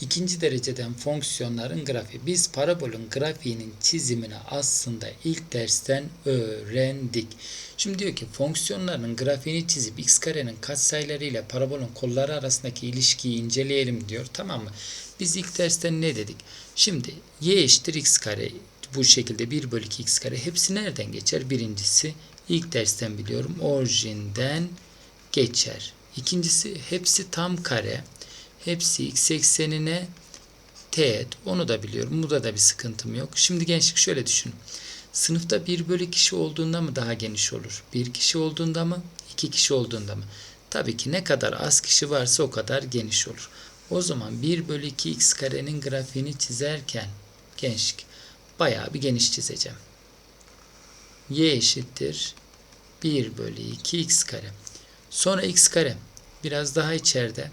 İkinci dereceden fonksiyonların grafiği. Biz parabolün grafiğinin çizimini aslında ilk dersten öğrendik. Şimdi diyor ki fonksiyonların grafiğini çizip x karenin katsayıları ile parabolün kolları arasındaki ilişkiyi inceleyelim diyor. Tamam mı? Biz ilk dersten ne dedik? Şimdi y eşittir x kare bu şekilde 1 bölü 2 x kare hepsi nereden geçer? Birincisi ilk dersten biliyorum orijinden geçer. İkincisi hepsi tam kare. Hepsi x eksenine teğet. Onu da biliyorum. Burada da bir sıkıntım yok. Şimdi gençlik şöyle düşün. Sınıfta 1 bölü kişi olduğunda mı daha geniş olur? 1 kişi olduğunda mı? 2 kişi olduğunda mı? Tabii ki ne kadar az kişi varsa o kadar geniş olur. O zaman 1 bölü 2 x karenin grafiğini çizerken gençlik bayağı bir geniş çizeceğim. y eşittir 1 bölü 2 x kare. Sonra x kare biraz daha içeride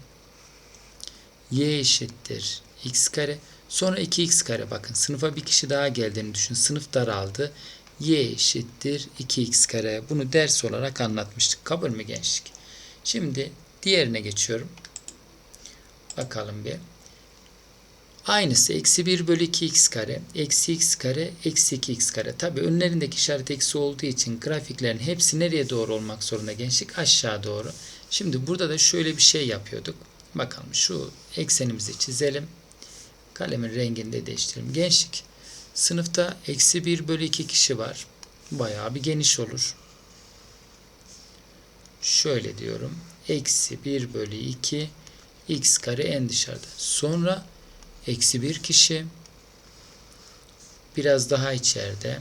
y eşittir x kare. Sonra 2x kare bakın sınıfa bir kişi daha geldiğini düşün. Sınıf daraldı. y eşittir 2x kare. Bunu ders olarak anlatmıştık. Kabul mü gençlik? Şimdi diğerine geçiyorum. Bakalım bir. Aynısı eksi 1 bölü 2x kare, eksi x kare, eksi 2x kare. Tabi önlerindeki işaret eksi olduğu için grafiklerin hepsi nereye doğru olmak zorunda gençlik? Aşağı doğru. Şimdi burada da şöyle bir şey yapıyorduk. Bakalım şu eksenimizi çizelim. Kalemin rengini de değiştirelim. Gençlik. Sınıfta eksi 1 bölü 2 kişi var. Bayağı bir geniş olur. Şöyle diyorum. Eksi 1 bölü 2 x kare en dışarıda. Sonra eksi 1 kişi biraz daha içeride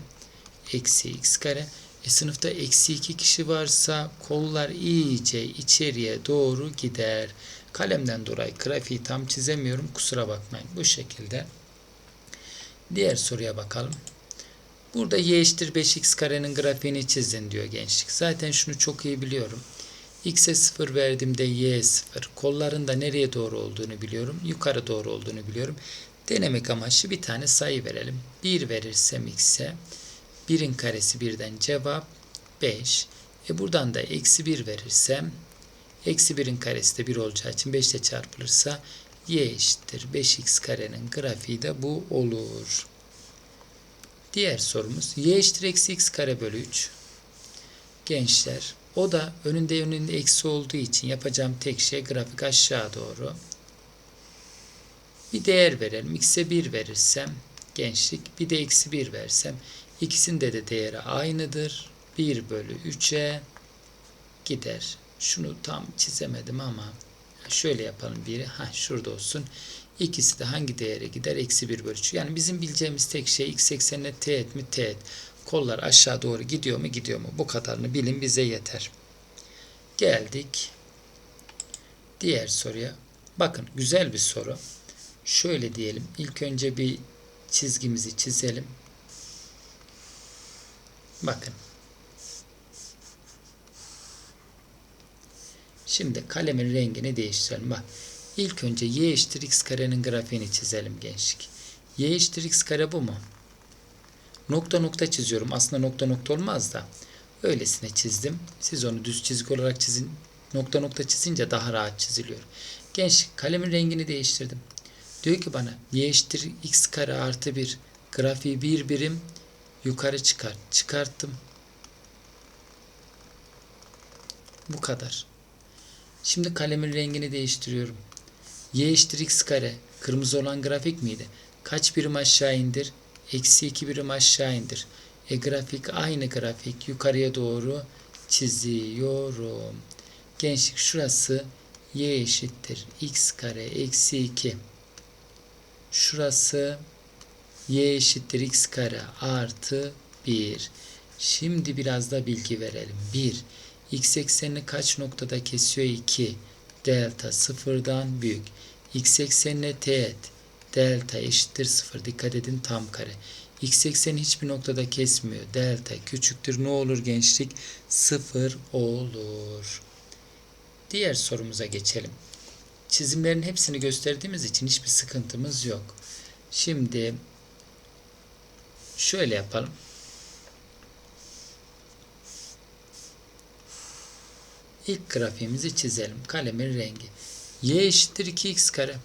eksi x kare. E, sınıfta eksi 2 kişi varsa kollar iyice içeriye doğru gider. Kalemden dolayı grafiği tam çizemiyorum. Kusura bakmayın. Bu şekilde. Diğer soruya bakalım. Burada y eşittir 5x karenin grafiğini çizin diyor gençlik. Zaten şunu çok iyi biliyorum. x'e 0 verdiğimde y 0. Kolların da nereye doğru olduğunu biliyorum. Yukarı doğru olduğunu biliyorum. Denemek amaçlı bir tane sayı verelim. 1 verirsem x'e 1'in karesi 1'den cevap 5. E buradan da eksi 1 verirsem eksi 1'in karesi de 1 olacağı için 5 ile çarpılırsa y eşittir 5x karenin grafiği de bu olur. Diğer sorumuz y eşittir eksi x kare bölü 3. Gençler o da önünde önünde eksi olduğu için yapacağım tek şey grafik aşağı doğru. Bir değer verelim. X'e 1 verirsem gençlik bir de eksi 1 versem ikisinde de değeri aynıdır. 1 bölü 3'e gider. Şunu tam çizemedim ama şöyle yapalım biri. Ha şurada olsun. İkisi de hangi değere gider? Eksi 1 bölü 3. Yani bizim bileceğimiz tek şey x eksenine teğet mi? Teğet. Kollar aşağı doğru gidiyor mu? Gidiyor mu? Bu kadarını bilin bize yeter. Geldik. Diğer soruya. Bakın güzel bir soru. Şöyle diyelim. İlk önce bir çizgimizi çizelim. Bakın. Şimdi kalemin rengini değiştirelim. Bak. İlk önce y eşittir x karenin grafiğini çizelim gençlik. y eşittir x kare bu mu? Nokta nokta çiziyorum. Aslında nokta nokta olmaz da. Öylesine çizdim. Siz onu düz çizgi olarak çizin. Nokta nokta çizince daha rahat çiziliyor. Gençlik kalemin rengini değiştirdim. Diyor ki bana y eşittir x kare artı 1 grafiği bir birim yukarı çıkart. Çıkarttım. Bu kadar. Şimdi kalemin rengini değiştiriyorum. y eşittir x kare kırmızı olan grafik miydi? Kaç birim aşağı indir? Eksi 2 birim aşağı indir. E grafik aynı grafik yukarıya doğru çiziyorum. Gençlik şurası y eşittir x kare eksi 2. Şurası y eşittir x kare artı 1. Şimdi biraz da bilgi verelim. 1. x eksenini kaç noktada kesiyor? 2. Delta sıfırdan büyük. x eksenine teğet. Delta eşittir 0. Dikkat edin tam kare. X ekseni hiçbir noktada kesmiyor. Delta küçüktür. Ne olur gençlik? 0 olur. Diğer sorumuza geçelim. Çizimlerin hepsini gösterdiğimiz için hiçbir sıkıntımız yok. Şimdi şöyle yapalım. İlk grafiğimizi çizelim. Kalemin rengi. Y eşittir 2x kare.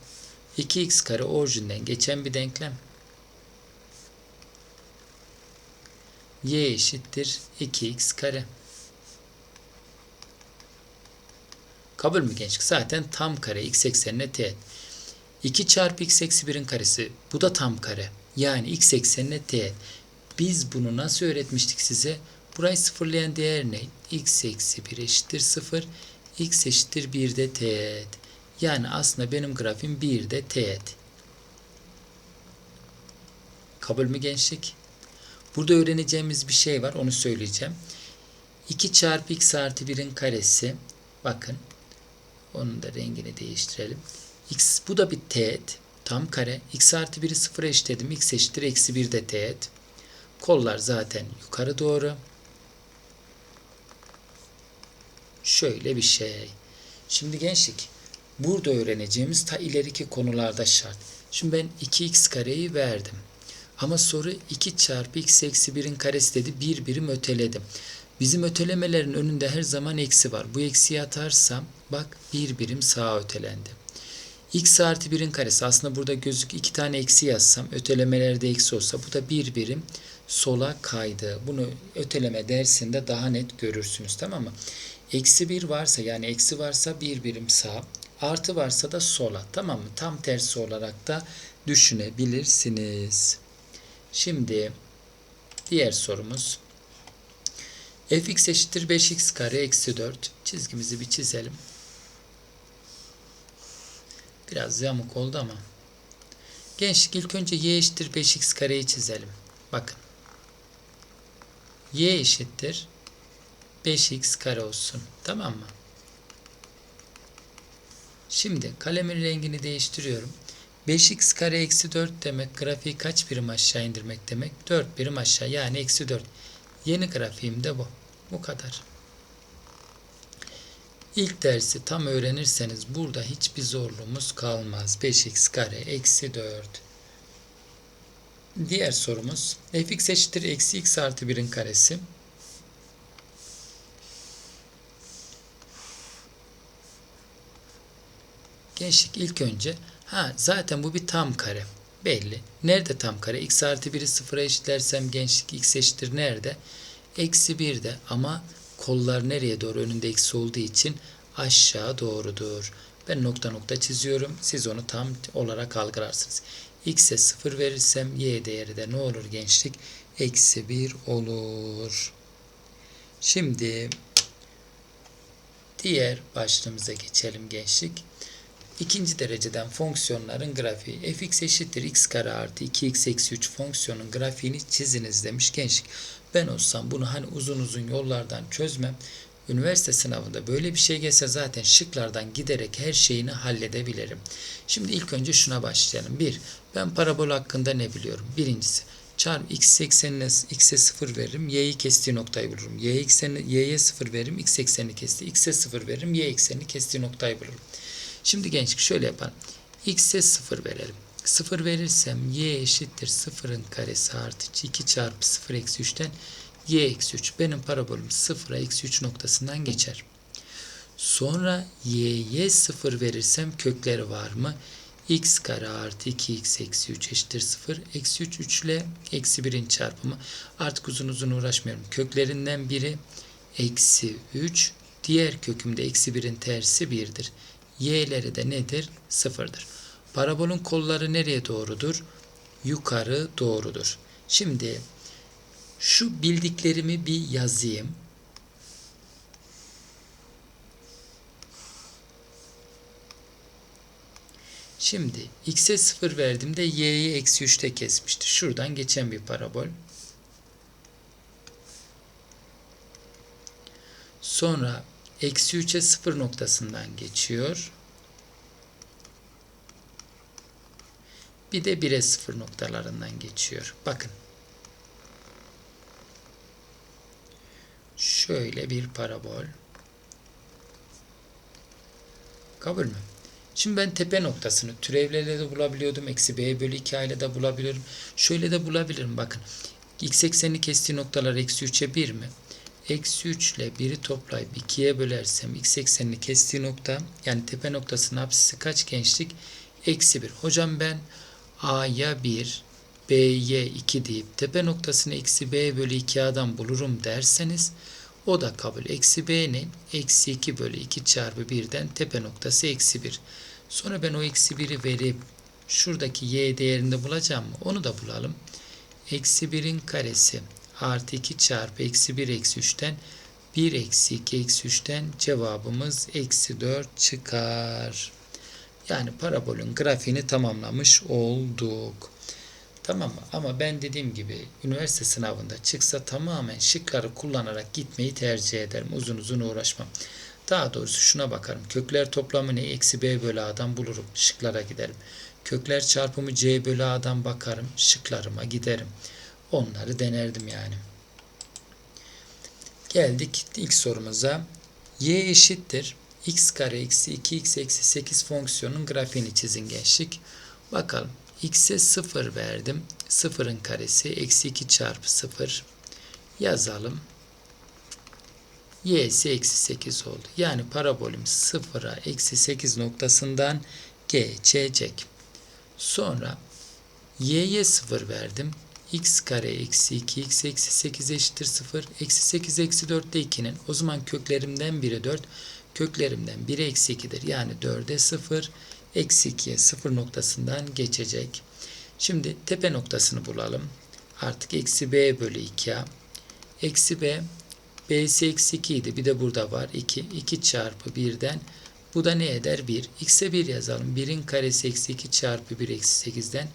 2x kare orijinden geçen bir denklem. y eşittir 2x kare. Kabul mü gençlik? Zaten tam kare x eksenine teğet. 2 çarpı x eksi 1'in karesi. Bu da tam kare. Yani x eksenine teğet. Biz bunu nasıl öğretmiştik size? Burayı sıfırlayan değer ne? x eksi 1 eşittir 0. x eşittir 1'de teğet. Yani aslında benim grafiğim 1'de teğet. Kabul mü gençlik? Burada öğreneceğimiz bir şey var. Onu söyleyeceğim. 2 çarpı x artı 1'in karesi. Bakın. Onun da rengini değiştirelim. X bu da bir teğet. Tam kare. X artı 1'i sıfıra eşitledim. X eşittir eksi 1 de teğet. Kollar zaten yukarı doğru. Şöyle bir şey. Şimdi gençlik burada öğreneceğimiz ta ileriki konularda şart. Şimdi ben 2x kareyi verdim. Ama soru 2 çarpı x eksi 1'in karesi dedi. Bir birim öteledim. Bizim ötelemelerin önünde her zaman eksi var. Bu eksiyi atarsam bak bir birim sağa ötelendi. x artı 1'in karesi aslında burada gözük iki tane eksi yazsam ötelemelerde eksi olsa bu da bir birim sola kaydı. Bunu öteleme dersinde daha net görürsünüz tamam mı? Eksi 1 varsa yani eksi varsa bir birim sağ artı varsa da sola tamam mı? Tam tersi olarak da düşünebilirsiniz. Şimdi diğer sorumuz fx eşittir 5x kare eksi 4 çizgimizi bir çizelim. Biraz yamuk oldu ama. Gençlik ilk önce y eşittir 5x kareyi çizelim. Bakın. Y eşittir 5x kare olsun. Tamam mı? Şimdi kalemin rengini değiştiriyorum. 5x kare eksi 4 demek grafiği kaç birim aşağı indirmek demek? 4 birim aşağı yani eksi 4. Yeni grafiğim de bu. Bu kadar. İlk dersi tam öğrenirseniz burada hiçbir zorluğumuz kalmaz. 5x kare eksi 4. Diğer sorumuz fx eşittir eksi x artı 1'in karesi. Gençlik ilk önce ha zaten bu bir tam kare belli. Nerede tam kare? x artı 1'i sıfıra eşitlersem gençlik x eşittir nerede? Eksi 1'de ama kollar nereye doğru önünde eksi olduğu için aşağı doğrudur. Ben nokta nokta çiziyorum. Siz onu tam olarak algılarsınız. X'e 0 verirsem y değeri de ne olur gençlik? Eksi 1 olur. Şimdi diğer başlığımıza geçelim gençlik. İkinci dereceden fonksiyonların grafiği fx eşittir x kare artı 2x eksi 3 fonksiyonun grafiğini çiziniz demiş gençlik. Ben olsam bunu hani uzun uzun yollardan çözmem. Üniversite sınavında böyle bir şey gelse zaten şıklardan giderek her şeyini halledebilirim. Şimdi ilk önce şuna başlayalım. 1. Ben parabol hakkında ne biliyorum? Birincisi çarpı x eksenine x'e 0 veririm. Y'yi kestiği noktayı bulurum. Y eksenine y'ye 0 veririm. X eksenini kesti. X'e 0 veririm. Y eksenini kestiği noktayı bulurum. Şimdi gençlik şöyle yapalım. X'e 0 verelim. 0 verirsem y eşittir 0'ın karesi artı 2 çarpı 0 eksi 3'ten y eksi 3. Benim parabolüm 0'a eksi 3 noktasından geçer. Sonra y'ye 0 verirsem kökleri var mı? x kare artı 2x eksi 3 eşittir 0. Eksi 3 3 ile eksi 1'in çarpımı. Artık uzun uzun uğraşmıyorum. Köklerinden biri eksi 3. Diğer kökümde eksi 1'in tersi 1'dir. y'leri de nedir? 0'dır. Parabolün kolları nereye doğrudur? Yukarı doğrudur. Şimdi şu bildiklerimi bir yazayım. Şimdi x'e 0 verdiğimde y'yi eksi 3'te kesmiştir. Şuradan geçen bir parabol. Sonra eksi 3'e 0 noktasından geçiyor. Bir de 1'e 0 noktalarından geçiyor. Bakın. Şöyle bir parabol. Kabul mü? Şimdi ben tepe noktasını türevlerle de bulabiliyordum. Eksi b bölü 2 ile de bulabilirim. Şöyle de bulabilirim. Bakın. x eksenini kestiği noktalar eksi 3'e 1 mi? Eksi 3 ile 1'i toplayıp 2'ye bölersem x eksenini kestiği nokta yani tepe noktasının apsisi kaç gençlik? eksi 1. Hocam ben A'ya 1, B'ye 2 deyip tepe noktasını eksi B bölü 2A'dan bulurum derseniz o da kabul. Eksi B'nin eksi 2 bölü 2 çarpı 1'den tepe noktası eksi 1. Sonra ben o eksi 1'i verip şuradaki y değerini bulacağım mı? Onu da bulalım. Eksi 1'in karesi artı 2 çarpı eksi 1 eksi 3'ten 1 eksi 2 eksi 3'ten cevabımız eksi 4 çıkar. Yani parabolün grafiğini tamamlamış olduk. Tamam mı? Ama ben dediğim gibi üniversite sınavında çıksa tamamen şıkları kullanarak gitmeyi tercih ederim. Uzun uzun uğraşmam. Daha doğrusu şuna bakarım. Kökler toplamı ne? Eksi b bölü a'dan bulurum. Şıklara giderim. Kökler çarpımı c bölü a'dan bakarım. Şıklarıma giderim. Onları denerdim yani. Geldik ilk sorumuza. y eşittir. x kare eksi 2x eksi 8 fonksiyonun grafiğini çizin gençlik. Bakalım. X'e 0 verdim. 0'ın karesi eksi 2 çarpı 0. Yazalım. y'si eksi 8 oldu. Yani parabolüm 0'a eksi 8 noktasından geçecek. Sonra y'ye 0 verdim. x kare eksi 2 x eksi 8 eşittir 0. Eksi 8 eksi 4 de 2'nin. O zaman köklerimden biri 4. Köklerimden biri eksi 2'dir. Yani 4'e 0 eksi 2'ye 0 noktasından geçecek. Şimdi tepe noktasını bulalım. Artık eksi b bölü 2a. Eksi b b'si eksi 2 idi. Bir de burada var 2. 2 çarpı 1'den bu da ne eder? 1. X'e 1 yazalım. 1'in karesi eksi 2 çarpı 1 eksi 8'den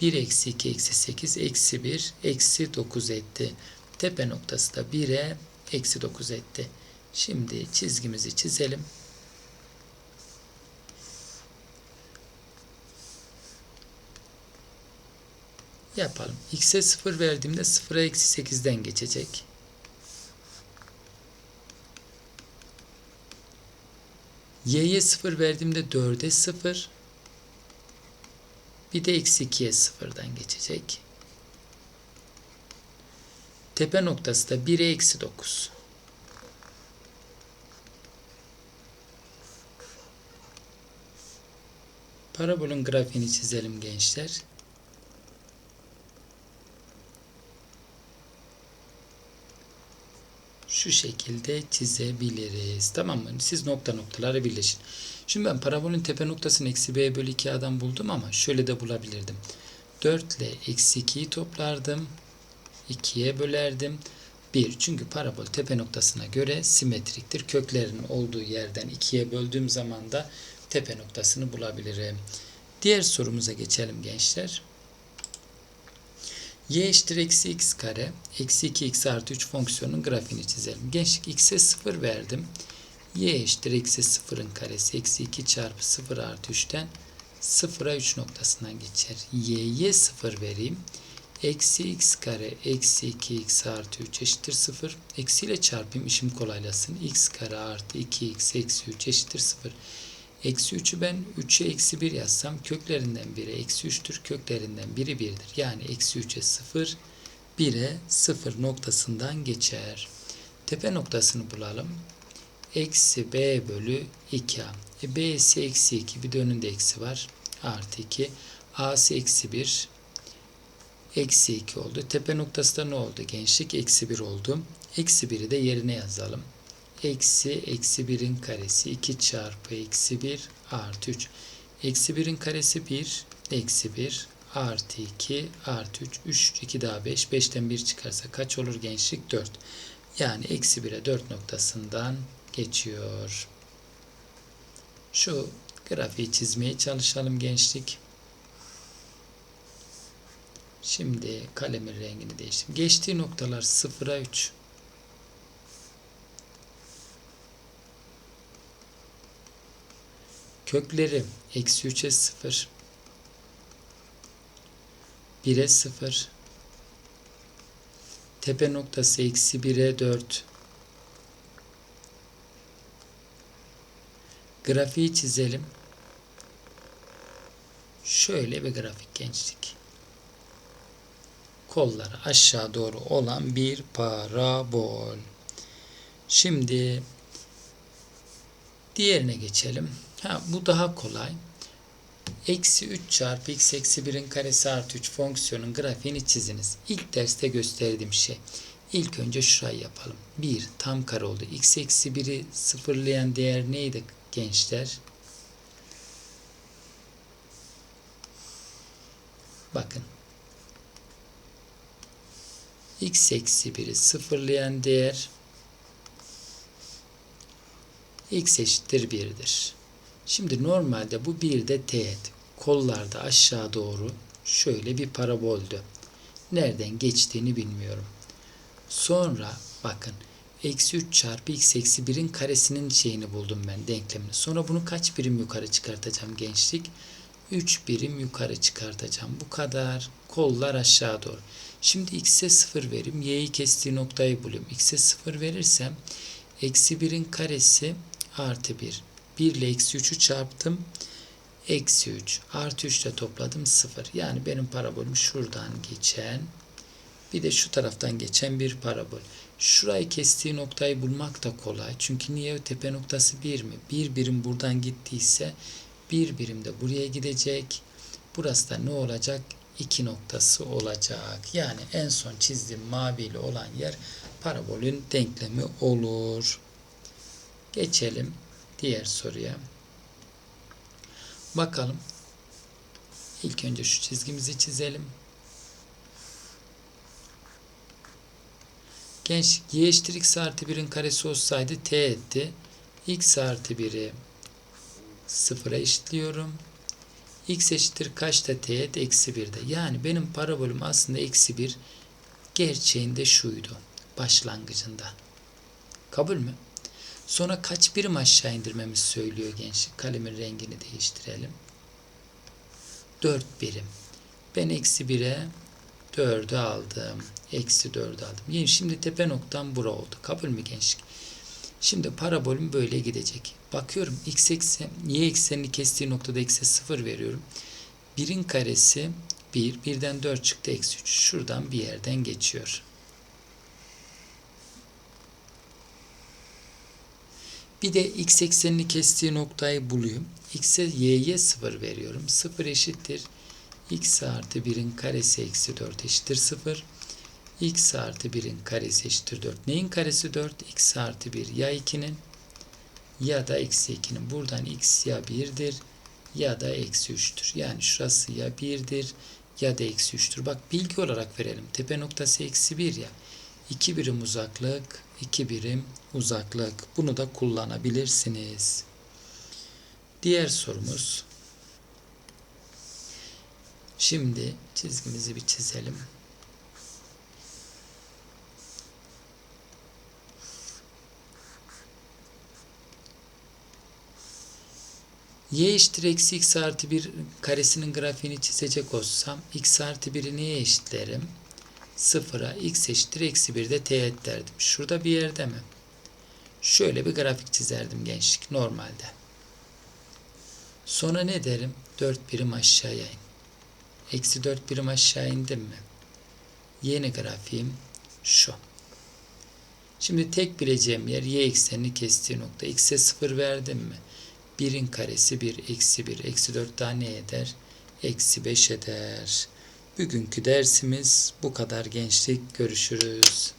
1 eksi 2 eksi 8 eksi 1 eksi 9 etti. Tepe noktası da 1'e eksi 9 etti. Şimdi çizgimizi çizelim. Yapalım. X'e 0 verdiğimde 0'a eksi 8'den geçecek. Y'ye 0 verdiğimde 4'e 0. Bir de eksi 2'ye 0'dan geçecek. Tepe noktası da 1'e eksi 9. Parabolün grafiğini çizelim gençler. Şu şekilde çizebiliriz. Tamam mı? Siz nokta noktaları birleşin. Şimdi ben parabolün tepe noktasını eksi b bölü 2a'dan buldum ama şöyle de bulabilirdim. 4 ile eksi 2'yi toplardım. 2'ye bölerdim. 1. Çünkü parabol tepe noktasına göre simetriktir. Köklerin olduğu yerden 2'ye böldüğüm zaman da tepe noktasını bulabilirim. Diğer sorumuza geçelim gençler y eşittir eksi x kare eksi 2x artı 3 fonksiyonun grafiğini çizelim. Gençlik x'e 0 verdim. y eşittir eksi 0'ın karesi eksi 2 çarpı 0 artı 3'ten 0'a 3 noktasından geçer. y'ye 0 vereyim. Eksi x kare eksi 2x artı 3 eşittir 0. Eksiyle çarpayım işim kolaylasın. x kare artı 2x eksi 3 eşittir 0. Eksi 3'ü ben 3'e eksi 1 yazsam köklerinden biri eksi 3'tür. Köklerinden biri 1'dir. Yani eksi 3'e 0, 1'e 0 noktasından geçer. Tepe noktasını bulalım. Eksi b bölü 2a. E, b'si eksi 2. Bir de önünde eksi var. Artı 2. a'sı eksi 1. Eksi 2 oldu. Tepe noktası da ne oldu gençlik? Eksi 1 oldu. Eksi 1'i de yerine yazalım eksi eksi 1'in karesi 2 çarpı eksi 1 artı 3. Eksi 1'in karesi 1 eksi 1 artı 2 artı 3. 3 2 daha 5. 5'ten 1 çıkarsa kaç olur gençlik? 4. Yani eksi 1'e 4 noktasından geçiyor. Şu grafiği çizmeye çalışalım gençlik. Şimdi kalemin rengini değiştirdim. Geçtiği noktalar 0'a 3. Kökleri eksi 3'e 0 1'e 0 tepe noktası eksi 1'e 4 grafiği çizelim. Şöyle bir grafik gençlik. Kolları aşağı doğru olan bir parabol. Şimdi diğerine geçelim. Ha, bu daha kolay. Eksi 3 çarpı x eksi 1'in karesi artı 3 fonksiyonun grafiğini çiziniz. İlk derste gösterdiğim şey. İlk önce şurayı yapalım. 1 tam kare oldu. x eksi 1'i sıfırlayan değer neydi gençler? Bakın. x eksi 1'i sıfırlayan değer x eşittir 1'dir. Şimdi normalde bu bir de teğet. Kollarda aşağı doğru şöyle bir paraboldü. Nereden geçtiğini bilmiyorum. Sonra bakın eksi 3 çarpı x eksi 1'in karesinin şeyini buldum ben denklemini. Sonra bunu kaç birim yukarı çıkartacağım gençlik? 3 birim yukarı çıkartacağım. Bu kadar. Kollar aşağı doğru. Şimdi x'e 0 verim. Y'yi kestiği noktayı bulayım. x'e 0 verirsem eksi 1'in karesi artı 1. 1 ile eksi 3'ü çarptım. Eksi 3 artı 3 ile topladım 0. Yani benim parabolüm şuradan geçen bir de şu taraftan geçen bir parabol. Şurayı kestiği noktayı bulmak da kolay. Çünkü niye tepe noktası 1 mi? Bir birim buradan gittiyse bir birim de buraya gidecek. Burası da ne olacak? 2 noktası olacak. Yani en son çizdiğim maviyle olan yer parabolün denklemi olur. Geçelim diğer soruya. Bakalım. İlk önce şu çizgimizi çizelim. Genç y eşittir x artı 1'in karesi olsaydı t etti. x artı 1'i sıfıra eşitliyorum. x eşittir kaçta teğet? Eksi 1'de. Yani benim parabolüm aslında eksi 1 gerçeğinde şuydu. Başlangıcında. Kabul mü? Sonra kaç birim aşağı indirmemiz söylüyor gençlik. Kalemin rengini değiştirelim. 4 birim. Ben eksi 1'e 4'ü aldım. Eksi 4'ü aldım. Yani şimdi tepe noktam bura oldu. Kabul mü gençlik? Şimdi parabolüm böyle gidecek. Bakıyorum x eksen, y eksenini kestiği noktada x'e 0 veriyorum. 1'in karesi 1. 1'den 4 çıktı. Eksi 3. Şuradan bir yerden geçiyor. Bir de x eksenini kestiği noktayı buluyorum. x'e y'ye 0 veriyorum. 0 eşittir. x artı 1'in karesi eksi 4 eşittir 0. x artı 1'in karesi eşittir 4. Neyin karesi 4? x artı 1 ya 2'nin ya da eksi 2'nin. Buradan x ya 1'dir ya da eksi 3'tür. Yani şurası ya 1'dir ya da eksi 3'tür. Bak bilgi olarak verelim. Tepe noktası eksi 1 ya. 2 birim uzaklık, 2 birim uzaklık. Bunu da kullanabilirsiniz. Diğer sorumuz. Şimdi çizgimizi bir çizelim. y eşittir eksi x artı 1 karesinin grafiğini çizecek olsam x artı 1'i neye eşitlerim? Sıfıra x eşittir eksi 1 de teğet derdim. Şurada bir yerde mi? Şöyle bir grafik çizerdim gençlik normalde. Sonra ne derim? 4 birim aşağıya in. Eksi 4 birim aşağı indim mi? Yeni grafiğim şu. Şimdi tek bileceğim yer y eksenini kestiği nokta. x'e 0 verdim mi? 1'in karesi 1, eksi 1, eksi 4 daha ne eder? Eksi 5 eder. Bugünkü dersimiz bu kadar gençlik. Görüşürüz.